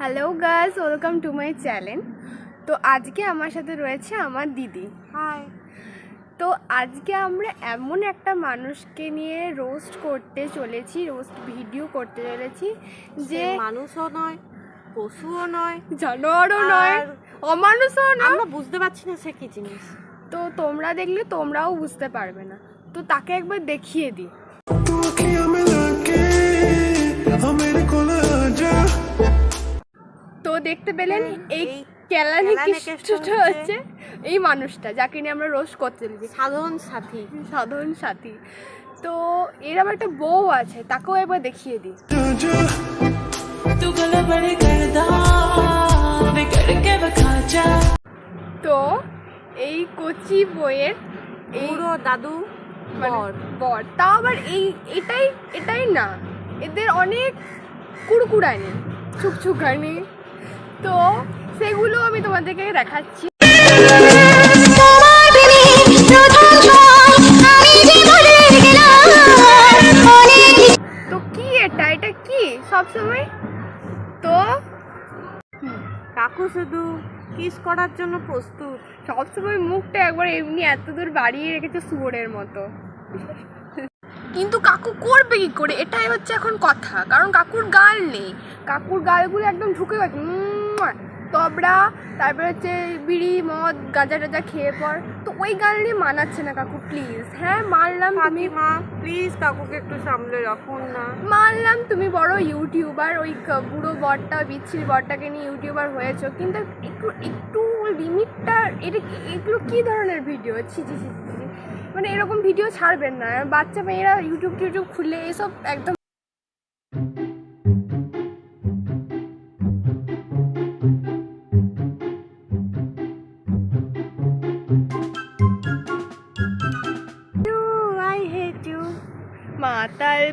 Hello guys welcome to my channel তো আজকে আমার সাথে রয়েছে আমার দিদি। হাই তো আজকে আমরা এমন একটা মানুষকে নিয়ে রোস্ট করতে চলেছি রোস্ট ভিডিও করতে চলেছি যে যে মানুষও নয় পশুও নয় জানোয়ারও নয় অমানুষও নয়। আমরা বুঝতে পারছি না সে কি জিনিস। তো তোমরা দেখলে তোমরাও বুঝতে পারবে না। তো তাকে একবার দেখিয়ে দিই। দেখতে পেলেন? হ্যাঁ, এই কেলানি কৃষ্ণটা হচ্ছে। এই মানুষটা যাকে নিয়ে আমরা রোজ করতে চলেছি সাধারণ সাথী। সাধারণ সাথী। তো এর আমার একটা বউ আছে তাকেও একবার দেখিয়ে দিই। তো এই কচি বইয়ের পুরো দাদু মানে বর। বর। তাও আবার এই এটাই এটাই না। এদের অনেক কুড়কুড়ানি ছুকছুকানি তো সেগুলো আমি তোমাদেরকে দেখাচ্ছি। তো কি এটা? এটা কি সবসময়? তো কাকু শুধু কিস করার জন্য প্রস্তুত। সবসময় মুখটা একবার এমনি এত দূর বাড়িয়ে রেখেছে শুয়োরের মতো। কিন্তু কাকু করবে কি করে? এটাই হচ্ছে এখন কথা কারণ কাকুর গাল নেই। কাকুর গালগুলো একদম ঢুকে গেছে। তবড়া তারপরে হচ্ছে বিড়ি মদ গাঁজা টাজা খেয়ে পর। তো ওই গাল নিয়ে মানাচ্ছে না কাকু প্লিজ হ্যাঁ মানলাম তুমি মা প্লিজ কাকুকে একটু সামলে রাখুন না। মানলাম তুমি বড় ইউটিউবার ওই বুড়ো বরটা বিচ্ছির বরটাকে নিয়ে ইউটিউবার হয়েছো কিন্তু একটু একটু লিমিটটা এটা এগুলো কী ধরনের ভিডিও? ছি ছি ছি। মানে এরকম ভিডিও ছাড়বেন না। বাচ্চা মেয়েরা ইউটিউব টিউটিউব খুললে এসব একদম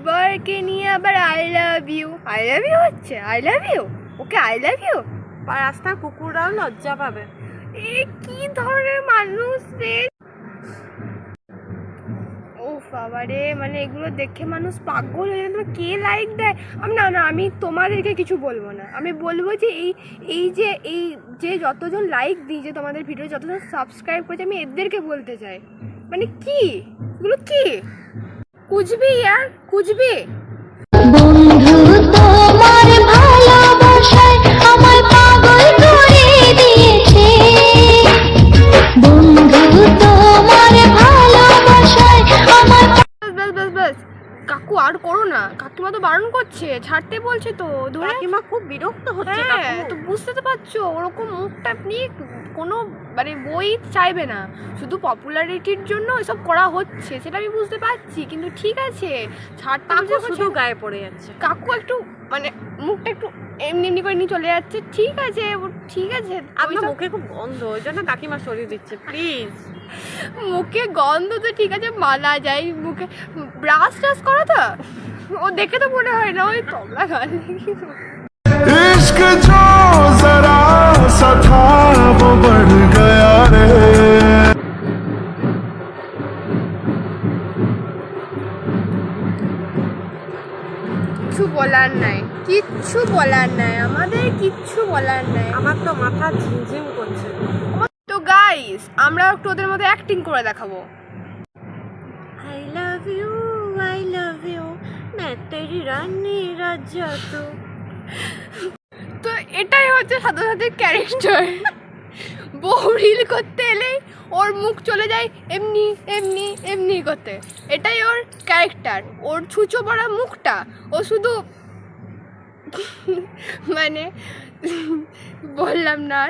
বরকে নিয়ে আবার I love you I love you হচ্ছে I love you okay I love you আর রাস্তার কুকুররাও লজ্জা পাবে। এ কি ধরনের মানুষ রে? ও বাবা মানে এগুলো দেখে মানুষ পাগল হয়ে যাবে। কে লাইক দেয়? আমি না না আমি তোমাদেরকে কিছু বলব না। আমি বলব যে এই এই যে এই যে যতজন লাইক দিই যে তোমাদের ভিডিও যতজন সাবস্ক্রাইব করেছে আমি এদেরকে বলতে চাই। মানে কি? এগুলো কি? কুচবি আর কুচবি বন্ধু তোমার কাকিমা তো বারণ করছে ছাড়তে বলছে তো ধরে কাকিমা খুব বিরক্ত হচ্ছে হ্যাঁ তো বুঝতে তো পারছ ওরকম মুখটা নিয়ে কোনো মানে বই চাইবে না। শুধু পপুলারিটির জন্য এসব করা হচ্ছে সেটা আমি বুঝতে পারছি কিন্তু ঠিক আছে ছাড়তে শুধু গায়ে পড়ে যাচ্ছে। কাকু একটু মানে মুখটা একটু এমনি এমনি করে নিয়ে চলে যাচ্ছে ঠিক আছে ও- ঠিক আছে আমি মুখে খুব গন্ধ ওই জন্য কাকিমা সরিয়ে দিচ্ছে প্লিজ মুখে গন্ধ তো ঠিক আছে মানা যায় মুখে ব্রাশ টাশ করা তো? ও দেখে তো মনে হয় না ওই তবলা গান इश्क जो जरा सा था वो बढ़ गया रे কিচ্ছু বলার নাই কিচ্ছু বলার নাই আমাদের কিচ্ছু বলার নাই আমার তো মাথা ঝিমঝিম করছে তো গাইস আমরা একটু ওদের মধ্যে অ্যাক্টিং করে দেখাবো I love you I love you তেরি রানী রাজা তো। তো এটাই হচ্ছে সাধুসাধীর ক্যারেক্টার বউ রিল করতে এলেই ওর মুখ চলে যায় এমনি এমনি এমনি করতে। এটাই ওর ক্যারেক্টার ওর ছুঁচো পড়া মুখটা। ও শুধু মানে বললাম না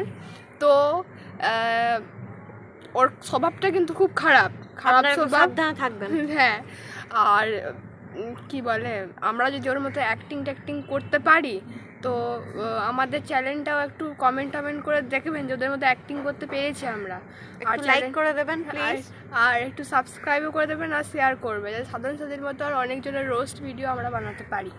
তো ওর স্বভাবটা কিন্তু খুব খারাপ। খারাপ স্বভাব। থাকবেন। হ্যাঁ আর কি বলে আমরা যদি ওর মতো অ্যাক্টিং ট্যাক্টিং করতে পারি তো আমাদের চ্যানেলটাও একটু কমেন্ট টমেন্ট করে দেখবেন যে ওদের মতো অ্যাক্টিং করতে পেরেছি আমরা। আর লাইক করে দেবেন প্লিজ আর একটু সাবস্ক্রাইবও করে দেবেন আর শেয়ার করবে যাতে সাধারণ সাথীর মতো আর অনেকজনের রোস্ট ভিডিও আমরা বানাতে পারি।